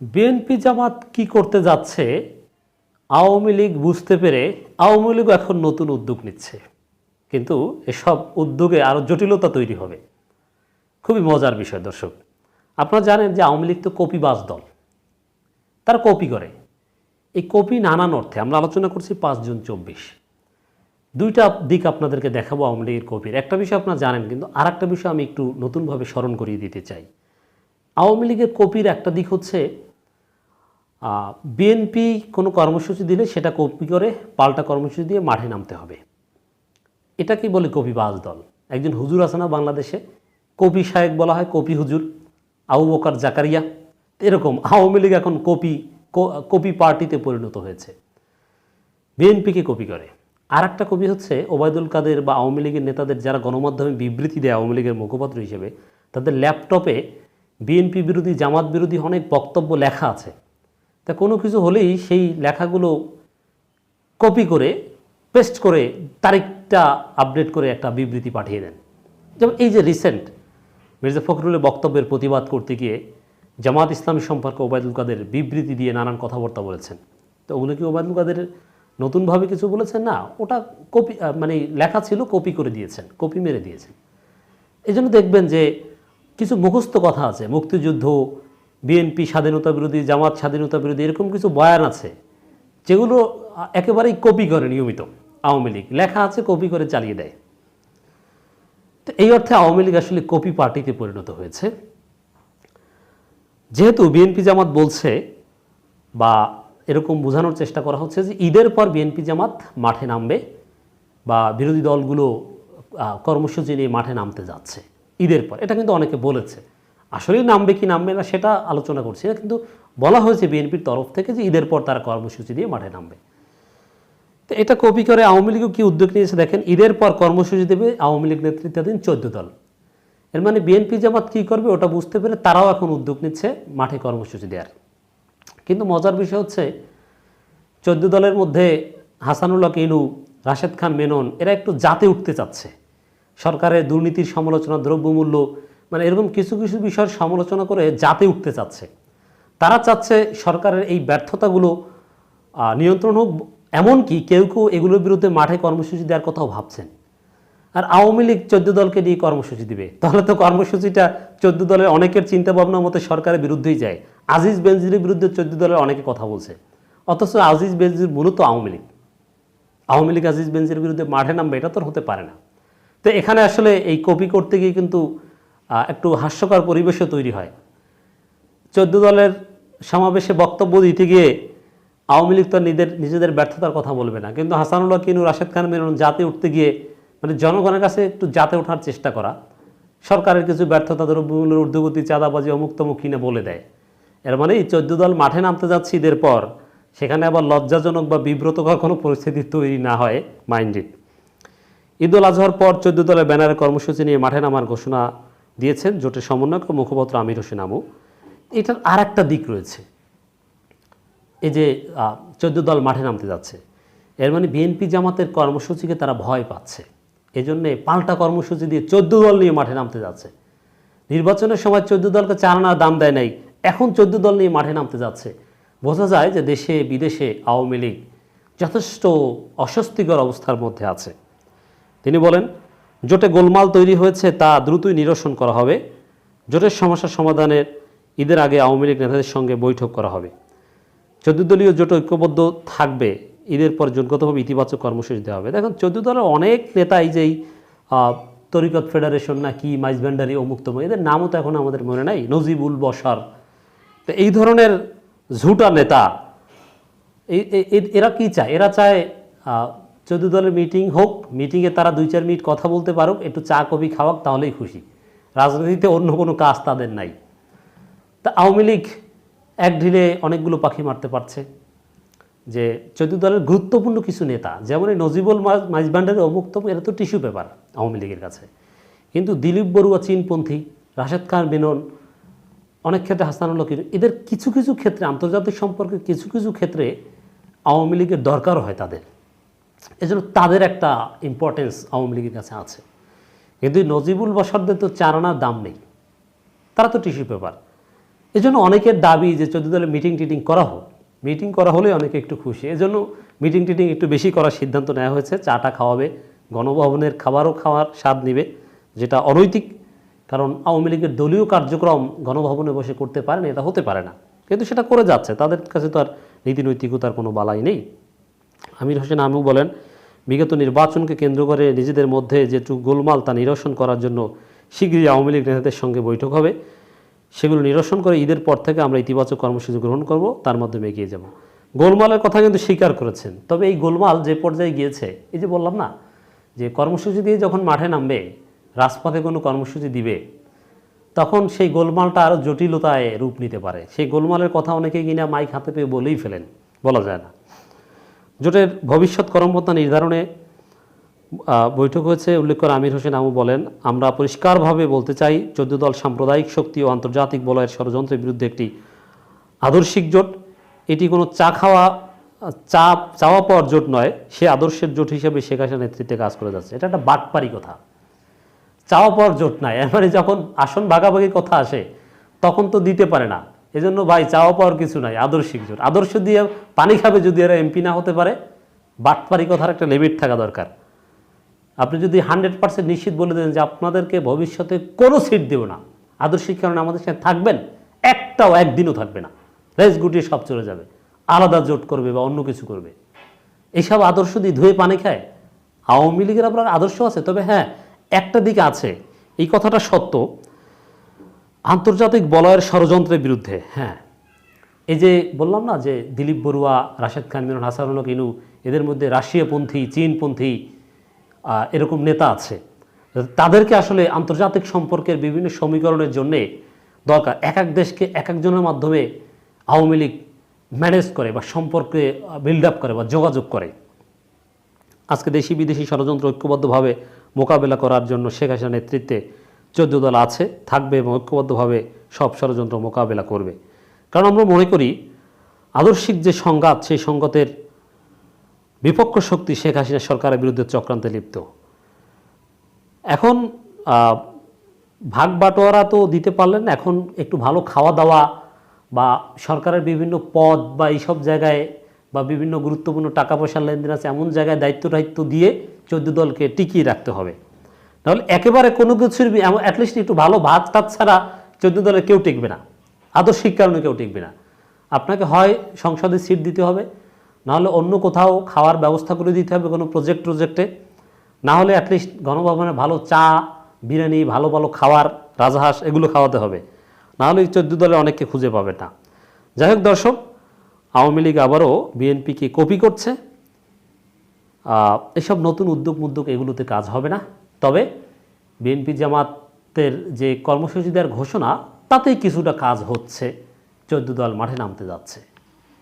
BNP জামাত কি করতে যাচ্ছে? আওয়ামী লীগ বুঝতে পেরে আওয়ামী লীগও এখন নতুন উদ্যোগ নিচ্ছে। কিন্তু এসব উদ্যোগে আরও জটিলতা তৈরি হবে। খুবই মজার বিষয়, দর্শক। আপনারা জানেন যে আওয়ামী লীগ তো কপিবাজ দল। তারা কপি করে। এই কপি নানান অর্থে, আমরা আলোচনা করছি পাঁচ জুন চব্বিশ। দুইটা দিক আপনাদেরকে দেখাবো আওয়ামী লীগের কপির। একটা বিষয় আপনারা জানেন, কিন্তু আর একটা বিষয় আমি একটু নতুনভাবে স্মরণ করিয়ে দিতে চাই। আওয়ামী লীগের কপির একটা দিক হচ্ছে বিএনপি কোনো কর্মসূচি দিলে সেটা কপি করে পাল্টা কর্মসূচি দিয়ে মাঠে নামতে হবে। এটাকেই বলে কপিবাজ দল? একজন হুজুর আছে না বাংলাদেশে? কপি শায়েক বলা হয়, কপি হুজুর। আবু বকার জাকারিয়া। এরকম আওয়ামী লীগ এখন কপি, ক- কপি পার্টিতে পরিণত হয়েছে। বিএনপিকে কপি করে। আর একটা কপি হচ্ছে ওবায়দুল কাদের বা আওয়ামী লীগের নেতাদের যারা গণমাধ্যমে বিবৃতি দেয় আওয়ামী লীগের মুখপাত্র হিসেবে, তাদের ল্যাপটপে বিএনপি বিরোধী, জামাত বিরোধী অনেক বক্তব্য লেখা আছে। তা কোনো কিছু হলেই সেই লেখাগুলো কপি করে পেস্ট করে তারিখটা আপডেট করে একটা বিবৃতি পাঠিয়ে দেন। যেমন এই যে রিসেন্ট মির্জা ফখরুলের বক্তব্যের প্রতিবাদ করতে গিয়ে জামাত ইসলামী সম্পর্কে ওবায়দুল কাদের বিবৃতি দিয়ে নানান কথাবার্তা বলেছেন। তো ওগুলো কি ওবায়দুল কাদের নতুনভাবে কিছু বলেছেন? না, ওটা কপি মানে লেখা ছিল কপি করে দিয়েছেন কপি মেরে দিয়েছেন। এই দেখবেন যে কিছু মুখস্থ কথা আছে, মুক্তিযুদ্ধ বিএনপি স্বাধীনতা বিরোধী, জামাত স্বাধীনতা বিরোধী, এরকম কিছু বয়ান আছে, যেগুলো একেবারেই কপি করে নিয়মিত আওয়ামী লীগ। লেখা আছে, কপি করে চালিয়ে দেয়। তো এই অর্থে আওয়ামী লীগ আসলে কপি পার্টিতে পরিণত হয়েছে। যেহেতু বিএনপি জামাত বলছে বা এরকম বোঝানোর চেষ্টা করা হচ্ছে যে ঈদের পর বিএনপি জামাত মাঠে নামবে বা বিরোধী দলগুলো কর্মসূচি নিয়ে মাঠে নামতে যাচ্ছে। ঈদের পর, এটা কিন্তু অনেকে বলেছে। আসলেই নামবে কি নামবে না সেটা আলোচনা করছি না, কিন্তু বলা হয়েছে বিএনপির তরফ থেকে যে ঈদের পর তারা কর্মসূচি দিয়ে মাঠে নামবে। তো এটা কপি করে আওয়ামী লীগও কি উদ্যোগ নিয়েছে দেখেন, ঈদের পর কর্মসূচি দেবে আওয়ামী লীগ নেতৃত্বাধীন চোদ্দ দল। এর মানে বিএনপি জামাত কী করবে ওটা বুঝতে পেরে তারাও এখন উদ্যোগ নিচ্ছে মাঠে কর্মসূচি দেওয়ার। কিন্তু মজার বিষয় হচ্ছে, চোদ্দ দলের মধ্যে হাসানুল্লাহ কিনু রাশেদ খান, মেনন, এরা একটু জাতে উঠতে চাচ্ছে। সরকারের দুর্নীতির সমালোচনা, দ্রব্যমূল্য মানে এরকম কিছু কিছু বিষয়ের সমালোচনা করে জাতে উঠতে চাচ্ছে। তারা চাচ্ছে সরকারের এই ব্যর্থতাগুলো নিয়ন্ত্রণ হোক, এমনকি কেউ কেউ এগুলোর বিরুদ্ধে মাঠে কর্মসূচি দেওয়ার কথাও ভাবছেন। আর আওয়ামী লীগ চোদ্দ দলকে নিয়ে কর্মসূচি দিবে। তাহলে তো কর্মসূচিটা চোদ্দ দলের অনেকের চিন্তা ভাবনার মতে সরকারের বিরুদ্ধেই যায়। আজিজ বেনজিরের বিরুদ্ধে চোদ্দ দলের অনেকে কথা বলছে। অথচ আজিজ বেনজির মূলত আওয়ামী লীগ। আওয়ামী লীগ আজিজ বেনজির বিরুদ্ধে মাঠে নামবে, এটা তো হতে পারে না। তো এখানে আসলে এই কপি করতে গিয়ে কিন্তু একটু হাস্যকর পরিবেশও তৈরি হয়। চোদ্দ দলের সমাবেশে বক্তব্য দিতে গিয়ে আওয়ামী লীগ তো নিজেদের নিজেদের ব্যর্থতার কথা বলবে না। কিন্তু হাসানুল্লাহ কিনু, রাশেদ খান মেনন জাতে উঠতে গিয়ে মানে জনগণের কাছে একটু জাতে ওঠার চেষ্টা করা, সরকারের কিছু ব্যর্থতা দ্রব্যমূল্যের ঊর্ধ্বগতি, চাঁদাবাজি অমুক তমুক কিনে বলে দেয়। এর মানে এই চোদ্দ দল মাঠে নামতে যাচ্ছে ঈদের পর, সেখানে আবার লজ্জাজনক বা বিব্রতকর কোনো পরিস্থিতি তৈরি না হয় মাইন্ডেড ঈদ উল আজহার পর চোদ্দ দলের ব্যানারে কর্মসূচি নিয়ে মাঠে নামার ঘোষণা দিয়েছেন জোটের সমন্বয়ক ও মুখপাত্র আমির হোসেন আমু। এটার আর একটা দিক রয়েছে। এই যে চোদ্দ দল মাঠে নামতে যাচ্ছে, এর মানে বিএনপি জামাতের কর্মসূচিকে তারা ভয় পাচ্ছে। এজন্যে পাল্টা কর্মসূচি দিয়ে চোদ্দ দল নিয়ে মাঠে নামতে যাচ্ছে। নির্বাচনের সময় চোদ্দ দলকে চার আনার দাম দেয় নাই, এখন চোদ্দ দল নিয়ে মাঠে নামতে যাচ্ছে। বোঝা যায় যে দেশে, বিদেশে আওয়ামী লীগ যথেষ্ট অস্বস্তিকর অবস্থার মধ্যে আছে। তিনি বলেন জোটে গোলমাল তৈরি হয়েছে তা দ্রুতই নিরসন করা হবে। জোটের সমস্যা সমাধানের ঈদের আগে আওয়ামী লীগ নেতাদের সঙ্গে বৈঠক করা হবে। চোদ্দ দলীয় জোট ঐক্যবদ্ধ থাকবে, ঈদের পর জোটগতভাবে ইতিবাচক কর্মসূচি দেওয়া হবে। দেখুন, চোদ্দ দলের অনেক নেতা এই যে তরিকত ফেডারেশন না কি মাইজভান্ডারি অমুক তমুক, এদের নামও তো এখন আমাদের মনে নাই নজিবুল বসার তো এই ধরনের ঝুটা নেতা এরা কি চায়? এরা চায় চোদ্দ দলের মিটিং হোক মিটিংয়ে তারা দুই চার মিনিট কথা বলতে পারুক, একটু চা, কফি খাওয়াক, তাহলেই খুশি। রাজনীতিতে অন্য কোনো কাজ তাদের নাই। তা আওয়ামী লীগ এক ঢিলে অনেকগুলো পাখি মারতে পারছে যে চোদ্দ দলের গুরুত্বপূর্ণ কিছু নেতা, যেমন এই নজিবুল মাইজভান্ডারের অমুক্তম এরা তো টিস্যু পেপার আওয়ামী লীগের কাছে। কিন্তু দিলীপ বড়ুয়া, চীনপন্থী, রাশেদ খান মেনন অনেক ক্ষেত্রে হাসানুল্লাহ কিরু এদের কিছু কিছু ক্ষেত্রে, আন্তর্জাতিক সম্পর্কে কিছু কিছু ক্ষেত্রে আওয়ামী লীগের দরকার হয় তাদের। এজন্য তাদের একটা ইম্পর্টেন্স আওয়ামী লীগের কাছে আছে। কিন্তু নজিবুল বসারদের তো চারানার দাম নেই। তারা তো টিস্যু পেপার এজন্য অনেকের দাবি যে চোদ্দ দলে মিটিং টিটিং করা হোক মিটিং করা হলে অনেকে একটু খুশি। এজন্য মিটিং টিটিং একটু বেশি করার সিদ্ধান্ত নেওয়া হয়েছে। চাটা খাওয়াবে, গণভবনের খাবারও খাওয়ার স্বাদ নেবে, যেটা অনৈতিক, কারণ আওয়ামী লীগের দলীয় কার্যক্রম গণভবনে বসে করতে পারে না এটা হতে পারে না। কিন্তু সেটা করে যাচ্ছে। তাদের কাছে তো আর নীতি নৈতিকতার কোনো বালাই নেই। আমির হোসেন আমু বলেন, বিগত নির্বাচনকে কেন্দ্র করে নিজেদের মধ্যে যেটুকু গোলমাল তা নিরসন করার জন্য শীঘ্রই আওয়ামী লীগ নেতাদের সঙ্গে বৈঠক হবে। সেগুলো নিরসন করে ঈদের পর থেকে আমরা ইতিবাচক কর্মসূচি গ্রহণ করব, তার মাধ্যমে এগিয়ে যাব। গোলমালের কথা কিন্তু স্বীকার করেছেন, তবে এই গোলমাল যে পর্যায়ে গিয়েছে, এই যে বললাম না, যে কর্মসূচি দিয়ে যখন মাঠে নামবে, রাজপথে কোনো কর্মসূচি দিবে, তখন সেই গোলমালটা আরও জটিলতায় রূপ নিতে পারে। সেই গোলমালের কথা অনেকে কিনা মাইক হাতে পেয়ে বলেই ফেলেন, বলা যায় না। জোটের ভবিষ্যৎ কর্মপন্থা নির্ধারণে বৈঠক হয়েছে। উল্লেখ করে আমির হোসেন আমু বলেন, আমরা পরিষ্কারভাবে বলতে চাই, চোদ্দ দল সাম্প্রদায়িক শক্তি ও আন্তর্জাতিক বলয়ের ষড়যন্ত্রের বিরুদ্ধে একটি আদর্শিক জোট। এটি কোনো চা খাওয়া, চা, চাওয়া পাওয়ার জোট নয়, সে আদর্শের জোট হিসেবে শেখ হাসিনার নেতৃত্বে কাজ করে যাচ্ছে। এটা একটা বাটপারি কথা। চাওয়া পাওয়ার জোট নাই। মানে যখন আসন ভাগাভাগির কথা আসে, তখন তো দিতে পারে না। এজন্য ভাই চাওয়া পাওয়ার কিছু নাই, আদর্শিক জোট। আদর্শ দিয়ে পানি খাবে যদি এরা এমপি না হতে পারে, বাটপারি কথার একটা লিমিট থাকা দরকার। আপনি যদি হান্ড্রেড পার্সেন্ট নিশ্চিত বলে দেন যে আপনাদেরকে ভবিষ্যতে কোনো সিট দেব না, আদর্শিক কারণে আমাদের সাথে থাকবেন, একটাও একদিনও থাকবে না। রেস গুটিয়ে সব চলে যাবে। আলাদা জোট করবে বা অন্য কিছু করবে। এইসব আদর্শ দিয়ে ধুয়ে পানি খায়। আওয়ামী লীগের আপনার আদর্শ আছে, তবে হ্যাঁ একটা দিক আছে। এই কথাটা সত্য। আন্তর্জাতিক বলয়ের ষড়যন্ত্রের বিরুদ্ধে হ্যাঁ। এই যে বললাম না যে দিলীপ বড়ুয়া, রাশেদ খান মিরন হাসানুল্লাহ ইনু এদের মধ্যে রাশিয়াপন্থী, চীনপন্থী এরকম নেতা আছে। তাদেরকে আসলে আন্তর্জাতিক সম্পর্কের বিভিন্ন সমীকরণের জন্যে দরকার। এক এক দেশকে এক একজনের মাধ্যমে আওয়ামী লীগ ম্যানেজ করে বা সম্পর্কে বিল্ড আপ করে বা যোগাযোগ করে। আজকে দেশি বিদেশি ষড়যন্ত্র ঐক্যবদ্ধভাবে মোকাবেলা করার জন্য শেখ হাসিনার নেতৃত্বে চোদ্দ দল আছে, থাকবে এবং ঐক্যবদ্ধভাবে সব ষড়যন্ত্র মোকাবেলা করবে। কারণ আমরা মনে করি, আদর্শিক যে সংঘাত, সেই সংঘাতের বিপক্ষ শক্তি শেখ হাসিনা সরকারের বিরুদ্ধে চক্রান্তে লিপ্ত। এখন ভাগ বাটোয়ারা তো দিতে পারলেন, এখন একটু ভালো খাওয়া দাওয়া বা সরকারের বিভিন্ন পদ বা এইসব জায়গায় বা বিভিন্ন গুরুত্বপূর্ণ টাকা পয়সার লেনদেন আছে, এমন জায়গায় দায়িত্ব দায়িত্ব দিয়ে চোদ্দ দলকে টিকিয়ে রাখতে হবে। নাহলে একেবারে কোনো কিছুর অ্যাটলিস্ট একটু ভালো ভাত টাত ছাড়া চোদ্দ দলে কেউ টিকবে না। আদর্শিক কারণে কেউ টিকবে না। আপনাকে হয় সংসদে সিট দিতে হবে, নাহলে অন্য কোথাও খাওয়ার ব্যবস্থা করে দিতে হবে কোনো প্রজেক্ট প্রজেক্টে না হলে অ্যাটলিস্ট গণভবনে ভালো চা, বিরিয়ানি, ভালো ভালো খাওয়ার, রাজহাঁস এগুলো খাওয়াতে হবে। নাহলে এই চোদ্দ দলে অনেককে খুঁজে পাবে না। যাই হোক দর্শক, আওয়ামী লীগ আবারও বিএনপিকে কপি করছে। এসব নতুন উদ্যোগ মুদ্যোগ এগুলোতে কাজ হবে না। তবে বিএনপি জামাতের যে কর্মসূচি দেওয়ার ঘোষণা, তাতেই কিছুটা কাজ হচ্ছে। চোদ্দ দল মাঠে নামতে যাচ্ছে।